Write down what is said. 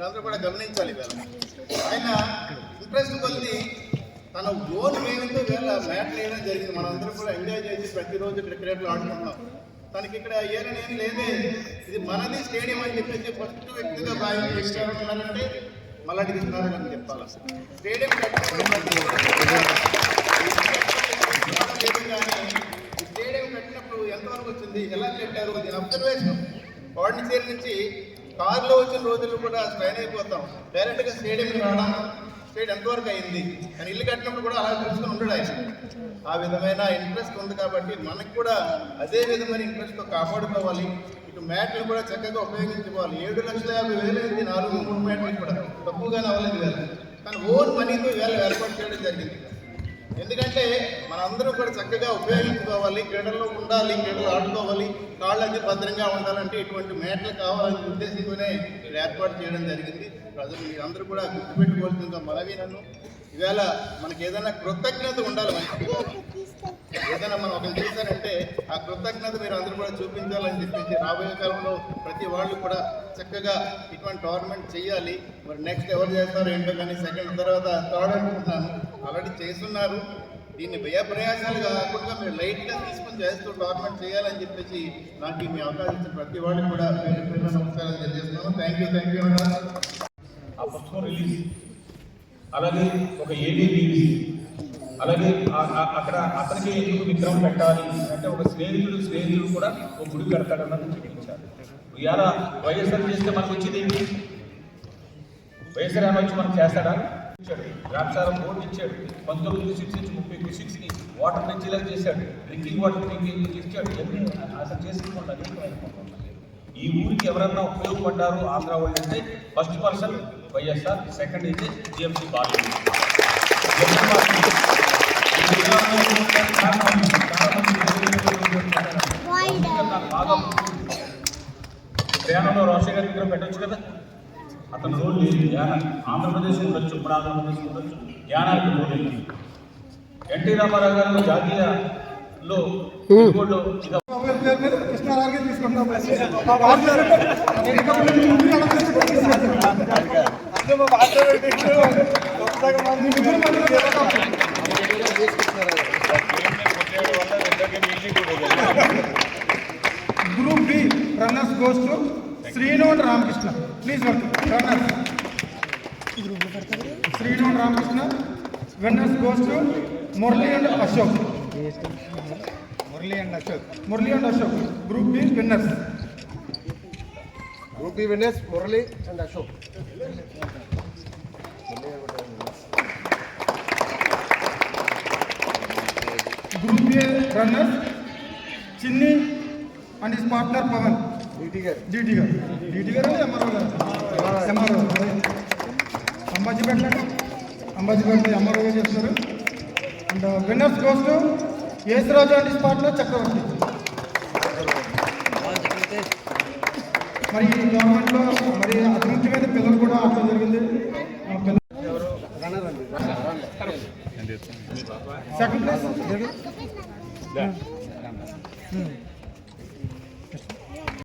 మీరందరూ కూడా గమనించాలి ఆయన ఇంట్రెస్ట్ కొద్ది తన గోల్ వేయంతో వేళ మ్యాట్ వేయడం జరిగింది మనందరం కూడా ఎంజాయ్ చేసి ప్రతిరోజు క్రికెట్లు ఆడుకుంటున్నాం తనకి ఇక్కడ ఏం లేదే ఇది మనది స్టేడియం అని చెప్పేసి ఫస్ట్ వ్యక్తిగా భావం చేస్తున్నారంటే మళ్ళీ ఇస్తున్నారు అని చెప్పాలి స్టేడియం స్టేడియం కట్టినప్పుడు ఎంతవరకు వచ్చింది ఎలా కట్టారు అది అబ్జర్వేషన్ చేరి నుంచి కారులో వచ్చిన రోజులు కూడా స్ట్రైన్ అయిపోతాం డైరెక్ట్గా స్టేడియం రావడం స్టేట్ ఎంతవరకు అయింది కానీ ఇల్లు కట్టినప్పుడు కూడా అలా తెలుసుకుని ఉండడు ఆయన ఆ విధమైన ఇంట్రెస్ట్ ఉంది కాబట్టి మనకు కూడా అదే విధమైన ఇంట్రెస్ట్తో కాపాడుకోవాలి ఇటు మ్యాట్లు కూడా చక్కగా ఉపయోగించుకోవాలి ఏడు లక్షల యాభై వేలు నాలుగు మూడు మ్యాట్లు కూడా తక్కువగానే అవ్వలేదు వేల కానీ ఓన్ మనీతో వేల ఏర్పాటు చేయడం జరిగింది ఎందుకంటే మనందరూ కూడా చక్కగా ఉపయోగించుకోవాలి క్రీడల్లో ఉండాలి క్రీడలు ఆడుకోవాలి కాళ్ళు అది భద్రంగా ఉండాలంటే ఇటువంటి మేటలు కావాలని ఉద్దేశంతోనే ఏర్పాటు చేయడం జరిగింది ప్రజలు మీరందరూ కూడా గుర్తుపెట్టుకోవాల్సిందిగా మనవి నన్ను ఇవాళ మనకి ఏదైనా కృతజ్ఞత ఉండాలి మనకి ఏదైనా మనం ఒకరు చేశారంటే ఆ కృతజ్ఞత మీరు అందరూ కూడా చూపించాలని చెప్పేసి రాబోయే కాలంలో ప్రతి వాళ్ళు కూడా చక్కగా ఇటువంటి టోర్నమెంట్ చేయాలి మరి నెక్స్ట్ ఎవరు చేస్తారు ఏంటో కానీ సెకండ్ తర్వాత థర్డ్ అనుకుంటున్నాను ఆల్రెడీ చేస్తున్నారు దీన్ని వ్యయప్రయాసాలు కాకుండా మీరు లైట్గా తీసుకుని చేస్తూ టోర్నమెంట్ చేయాలని చెప్పేసి నాకు మీ అవకాశం ఇచ్చిన ప్రతి వాళ్ళు కూడా పేరు నమస్కారాలు తెలియజేస్తున్నాను థ్యాంక్ యూ థ్యాంక్ యూ ఆ రిలీజ్ అలాగే ఒక ఏబీబీబీ అలాగే అక్కడ అతనికి ఎందుకు విగ్రహం పెట్టాలి అంటే ఒక స్నేహితుడు స్నేహితుడు కూడా ఒక గుడి పెడతాడన్నది చూపించారు ఇవాళ వైఎస్ఆర్ చేస్తే మనకు వచ్చింది వైఎస్ఆర్ ఏమొచ్చి మనం చేస్తాడా ఇచ్చాడు ద్రాక్షారం బోర్డు ఇచ్చాడు పంతొమ్మిది సిక్స్ నుంచి ముప్పై సిక్స్ ని వాటర్ ఇలా చేశాడు డ్రింకింగ్ వాటర్ డ్రింకింగ్ ఇచ్చాడు అసలు చేసుకోండి ఈ ఊరికి ఎవరన్నా ఉపయోగపడ్డారు ఆంధ్ర వాళ్ళు అంటే ఫస్ట్ పర్సన్ వైఎస్ఆర్ సెకండ్ ఇది టీఎంసీ పార్టీ ప్రేమలో రోషన్ గారి దగ్గర పెట్టచ్చు కదా అతను రోల్ లేదు యానా ఆంధ్రప్రదేశ్ ఉండొచ్చు ఇప్పుడు ఆంధ్రప్రదేశ్ ఉండొచ్చు యానాకి రోల్ ఎన్టీ రామారావు గారు జాతీయ కృష్ణారావు తీసుకుంటాం Group B, runners goes to Srinu and Ramakrishna. Please welcome runners. Srinu and Ramakrishna. Winners goes to Murali and Ashok. Murali and Ashok. Group B winners. would be winners Murali and Ashok. Group A runners Chinni and his partner Pavan. DTGar. DTGar. DTGar and MRO. MRO. Ambajipeta Ambajipeta ఎంఆర్ఓగా చేస్తారు and winners కోసం Esaraju and his partner Chakravarthi మరి ఈ టోర్నమెంట్లో మరి అదృష్టమైన పిల్లలు కూడా ఆడటం జరిగింది సెకండ్ ప్లేస్